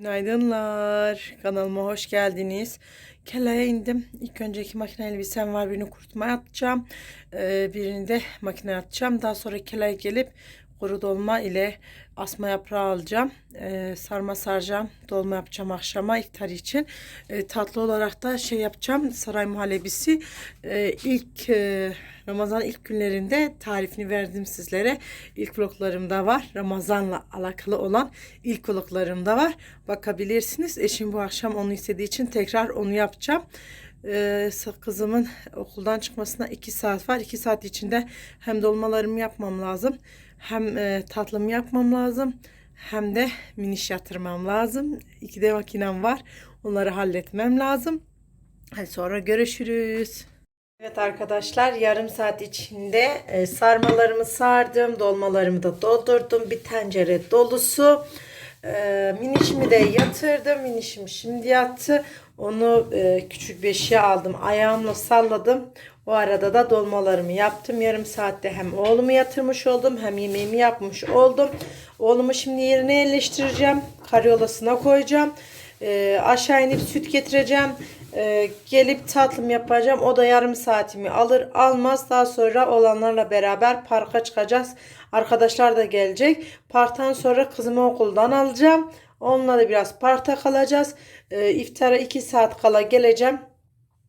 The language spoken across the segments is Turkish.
Günaydınlar. Kanalıma hoş geldiniz. Kelaya indim. İlk önceki makine elbisem var. Birini kurutmaya atacağım. Ee, birini de makineye atacağım. Daha sonra kelaya gelip kuru dolma ile asma yaprağı alacağım. Ee, sarma saracağım. Dolma yapacağım akşama iftar için. Ee, tatlı olarak da şey yapacağım. Saray muhallebisi. Ee, ilk e, Ramazan ilk günlerinde tarifini verdim sizlere. İlk vloglarımda var. Ramazanla alakalı olan ilk vloglarımda var. Bakabilirsiniz. Eşim bu akşam onu istediği için tekrar onu yapacağım. Ee, kızımın okuldan çıkmasına 2 saat var. 2 saat içinde hem dolmalarımı yapmam lazım. Hem e, tatlımı yapmam lazım. Hem de miniş yatırmam lazım. İki de makinem var. Onları halletmem lazım. Sonra görüşürüz. Evet arkadaşlar yarım saat içinde e, sarmalarımı sardım. Dolmalarımı da doldurdum. Bir tencere dolusu. E, minişimi de yatırdım. Minişim şimdi yattı. Onu e, küçük beşiğe aldım. Ayağımla salladım. O arada da dolmalarımı yaptım. Yarım saatte hem oğlumu yatırmış oldum hem yemeğimi yapmış oldum. Oğlumu şimdi yerine yerleştireceğim. Karyolasına koyacağım. E, aşağı inip süt getireceğim. E, gelip tatlım yapacağım. O da yarım saatimi alır almaz. Daha sonra olanlarla beraber parka çıkacağız. Arkadaşlar da gelecek. Parktan sonra kızımı okuldan alacağım. Onunla da biraz parkta kalacağız. E, iftara 2 saat kala geleceğim.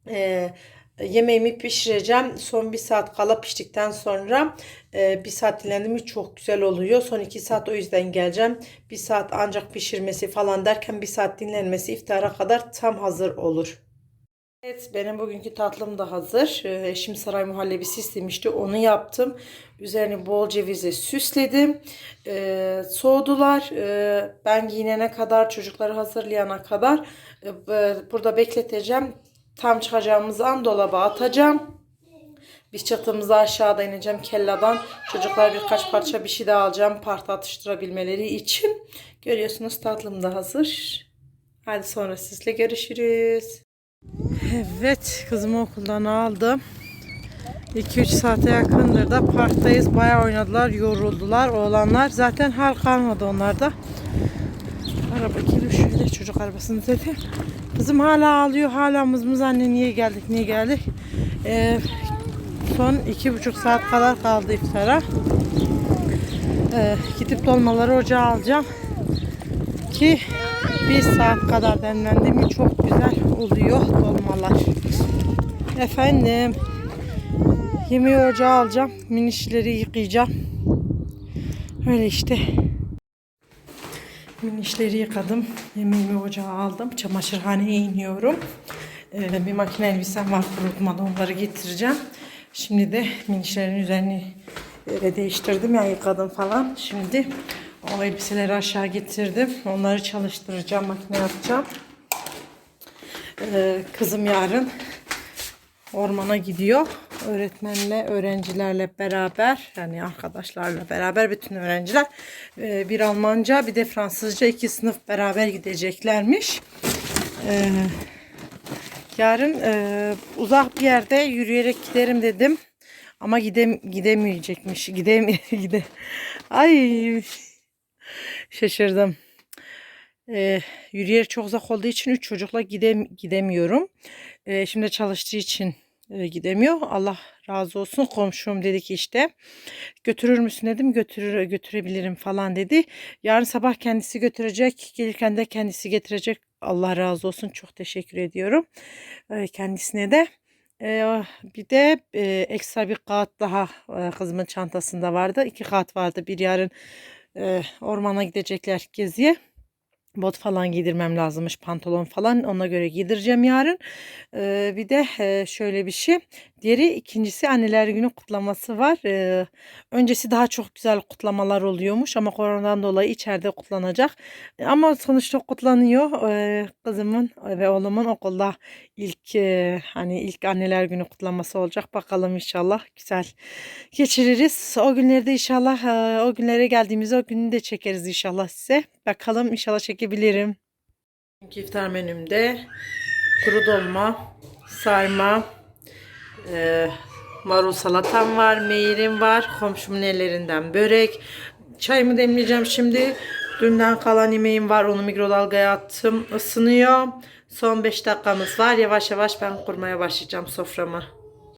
E, yemeğimi pişireceğim. Son bir saat kala piştikten sonra e, bir saat dinlendim çok güzel oluyor. Son iki saat o yüzden geleceğim. Bir saat ancak pişirmesi falan derken bir saat dinlenmesi iftara kadar tam hazır olur. Evet benim bugünkü tatlım da hazır. Ee, Eşim saray muhallebisi istemişti. Onu yaptım. Üzerine bol cevizle süsledim. Ee, soğudular. Ee, ben giyinene kadar çocukları hazırlayana kadar e, burada bekleteceğim. Tam çıkacağımız an dolaba atacağım. Biz çatımıza aşağıda ineceğim kelladan. Çocuklar birkaç parça bir şey daha alacağım. Parti atıştırabilmeleri için. Görüyorsunuz tatlım da hazır. Hadi sonra sizle görüşürüz. Evet kızımı okuldan aldım. 2-3 saate yakındır da parktayız. Bayağı oynadılar, yoruldular oğlanlar. Zaten hal kalmadı onlarda. Araba geliyor şöyle çocuk arabasını dedi. Kızım hala ağlıyor. Hala mızmız anne niye geldik niye geldik. Ee, son iki buçuk saat kadar kaldı iftara. Ee, gidip dolmaları ocağa alacağım. Ki bir saat kadar demlendi mi çok güzel oluyor dolmalar. Efendim yemeği ocağa alacağım. Minişleri yıkayacağım. Öyle işte. Minişleri yıkadım. Yemeğimi ocağa aldım. Çamaşırhaneye iniyorum. Ee, bir makine elbisem var kurutmadan onları getireceğim. Şimdi de minişlerin üzerini böyle değiştirdim ya yıkadım falan. Şimdi o elbiseleri aşağı getirdim. Onları çalıştıracağım. Makineye atacağım. Ee, kızım yarın ormana gidiyor. Öğretmenle, öğrencilerle beraber yani arkadaşlarla beraber bütün öğrenciler e, bir Almanca bir de Fransızca iki sınıf beraber gideceklermiş. Ee, yarın e, uzak bir yerde yürüyerek giderim dedim. Ama gidem gidemeyecekmiş. Gidem gide. Ay şaşırdım. Ee, yürüyerek çok uzak olduğu için üç çocukla gidem gidemiyorum. Ee, şimdi çalıştığı için e, gidemiyor. Allah razı olsun. Komşum dedi ki işte götürür müsün dedim. Götürür götürebilirim falan dedi. Yarın sabah kendisi götürecek. Gelirken de kendisi getirecek. Allah razı olsun. Çok teşekkür ediyorum. Ee, kendisine de. Ee, bir de e, ekstra bir kağıt daha e, kızımın çantasında vardı. İki kağıt vardı. Bir yarın e, ormana gidecekler geziye. Bot falan giydirmem lazımmış pantolon falan ona göre giydireceğim yarın. Ee, bir de şöyle bir şey. Diğeri ikincisi anneler günü kutlaması var. Ee, öncesi daha çok güzel kutlamalar oluyormuş ama koronadan dolayı içeride kutlanacak. E, Ama sonuçta kutlanıyor. Ee, kızımın ve oğlumun okulda ilk e, hani ilk anneler günü kutlaması olacak. Bakalım inşallah güzel geçiririz. O günlerde inşallah e, o günlere geldiğimizde o günü de çekeriz inşallah size. Bakalım inşallah çekebilirim. Bugünkü iftar menümde kuru dolma, sarma, e, marul salatam var, meyrim var, komşumun ellerinden börek. Çayımı demleyeceğim şimdi. Dünden kalan yemeğim var. Onu mikrodalgaya attım. Isınıyor. Son 5 dakikamız var. Yavaş yavaş ben kurmaya başlayacağım soframı.